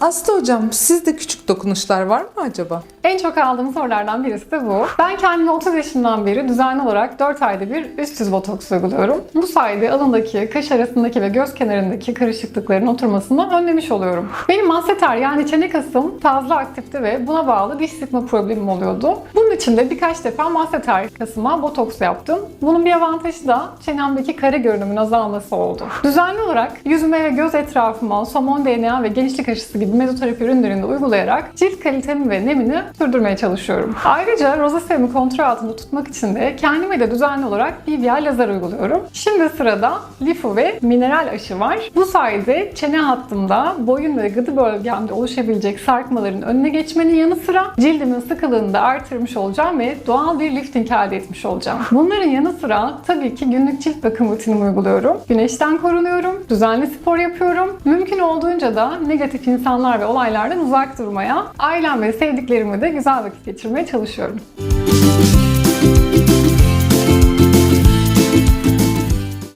Aslı hocam sizde küçük dokunuşlar var mı acaba? En çok aldığım sorulardan birisi de bu. Ben kendime 30 yaşından beri düzenli olarak 4 ayda bir üst yüz botoks uyguluyorum. Bu sayede alındaki, kaş arasındaki ve göz kenarındaki karışıklıkların oturmasını önlemiş oluyorum. Benim masseter yani çene kasım fazla aktifti ve buna bağlı diş sıkma problemim oluyordu. Bunun için de birkaç defa masseter kasıma botoks yaptım. Bunun bir avantajı da çenemdeki kare görünümün azalması oldu. Düzenli olarak yüzüme ve göz etrafıma somon DNA ve gençlik aşısı gibi mezoterapi ürünlerini uygulayarak cilt kalitemi ve nemini sürdürmeye çalışıyorum. Ayrıca rozaseimi kontrol altında tutmak için de kendime de düzenli olarak BBL lazer uyguluyorum. Şimdi sırada lifu ve mineral aşı var. Bu sayede çene hattımda, boyun ve gıdı bölgemde oluşabilecek sarkmaların önüne geçmenin yanı sıra cildimin sıkılığını da artırmış olacağım ve doğal bir lifting elde etmiş olacağım. Bunların yanı sıra tabii ki günlük cilt bakım rutinimi uyguluyorum. Güneşten korunuyorum, düzenli spor yapıyorum. Mümkün olduğunca da negatif insanlar ve olaylardan uzak durmaya, ailem ve sevdiklerimi güzel vakit geçirmeye çalışıyorum.